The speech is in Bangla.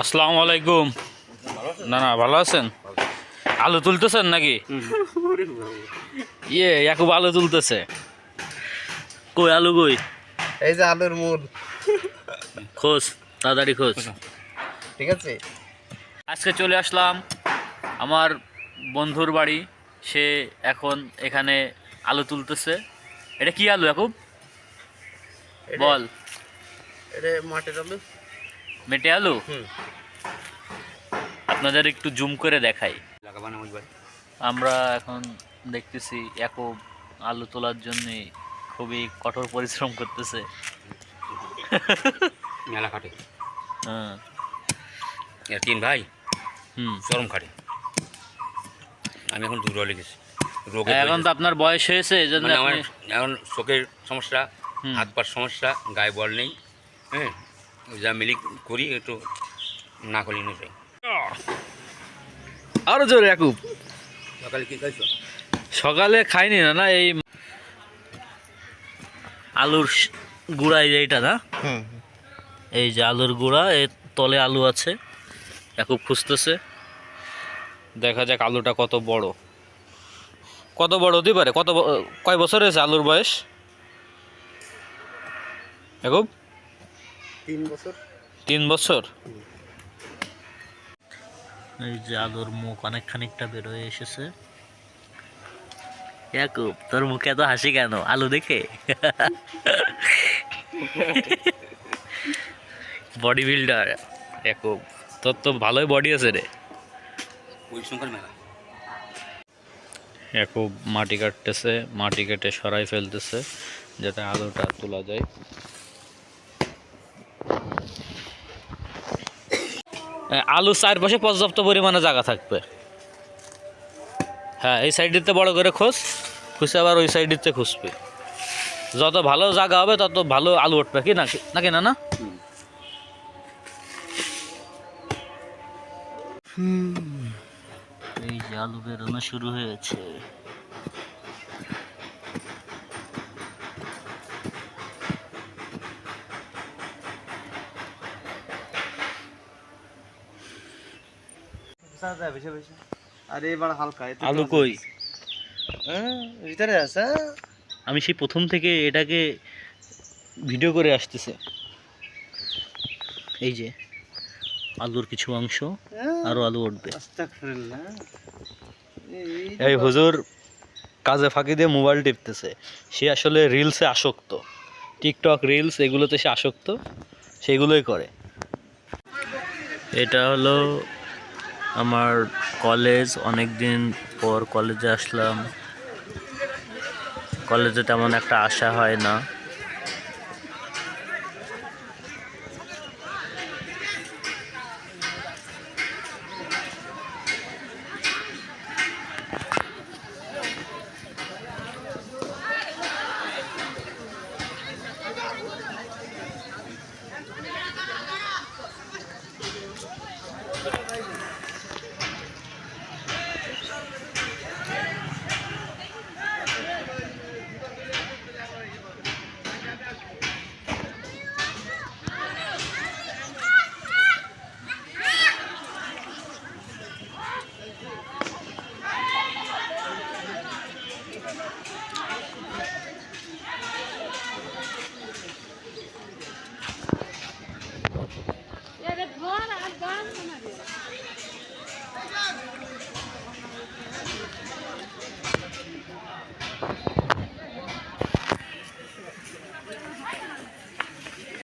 আসসালামু আলাইকুম। না না ভালো আছেন? আলু তুলতেছেন নাকি? ইয়ে ইয়াকুব আলু তুলতেছে। কই আলু কই? এই যে আলুর মূল। খোঁজ তাড়াতাড়ি খোঁজ। ঠিক আছে। আজকে চলে আসলাম আমার বন্ধুর বাড়ি। সে এখন এখানে আলু তুলতেছে। এটা কি আলু ইয়াকুব? বল। এটা মাটির আলু। মেটে আলু? হুম। আপনাদের একটু জুম করে দেখাই। আমরা এখন দেখতেছি একক আলু তোলার জন্য খুবই কঠোর পরিশ্রম করতেছে। মেলা খাটে। হ্যাঁ। তিন ভাই? হুম। চরম খাটে। আমি এখন দূর লেগেছি রোগে এখন তো আপনার বয়স হয়েছে এই জন্য মানে আমার এখন চোখের সমস্যা হুম। হাত পার সমস্যা গায়ে বল নেই হ্যাঁ? যা মিলি করি একটু না করলে নেই আরও জোরে একুব সকালে কি খাইছো? সকালে খাইনি না না এই আলুর স- গুঁড়া এই যে এইটা না? হুম। এই যে আলুর গুঁড়া এর তলে আলু আছে। একুব খুঁজতেছে। দেখা যাক আলুটা কত বড়। কত বড় হতে পারে? কত কয় বছর হয়েছে আলুর বয়স? একুব তিন বছর? তিন বছর? এই যে আলুর মুখ অনেক খানিকটা বেরোয় এসেছে। ইয়াকুব তোর মুখে এত হাসি কেন? আলু দেখে। বডি বিল্ডার ইয়াকুব তোর তো ভালোই বডি আছে রে। ইয়াকুব মাটি কাটতেছে মাটি কেটে সরাই ফেলতেছে যাতে আলুটা তোলা যায়। আলু চারপাশে পর্যাপ্ত পরিমাণে জায়গা থাকবে। হ্যাঁ এই সাইডটিতে বড় করে খোঁজ, খুঁজে আবার ওই সাইডটিতে খুঁজবে। যত ভালো জায়গা হবে, তত ভালো আলু উঠবে কি নাকি নাকি না না? এই যে আলু বেরোনো শুরু হয়েছে আরে এবার হালকা এতে আলু কই? হ্যাঁ ভিতরে আছে হ্যাঁ? আমি সেই প্রথম থেকে এটাকে ভিডিও করে আসতেছে। এই যে আলুর কিছু অংশ হ্যাঁ। আরও আলু উঠবে। এই হুজুর কাজে ফাঁকি দিয়ে মোবাইল টিপতেছে। সে আসলে রিলসে আসক্ত। টিকটক রিলস এগুলোতে সে আসক্ত। সেগুলোই করে। এটা হলো আমার কলেজ অনেক দিন পর কলেজে আসলাম। কলেজে তেমন একটা আশা হয় না।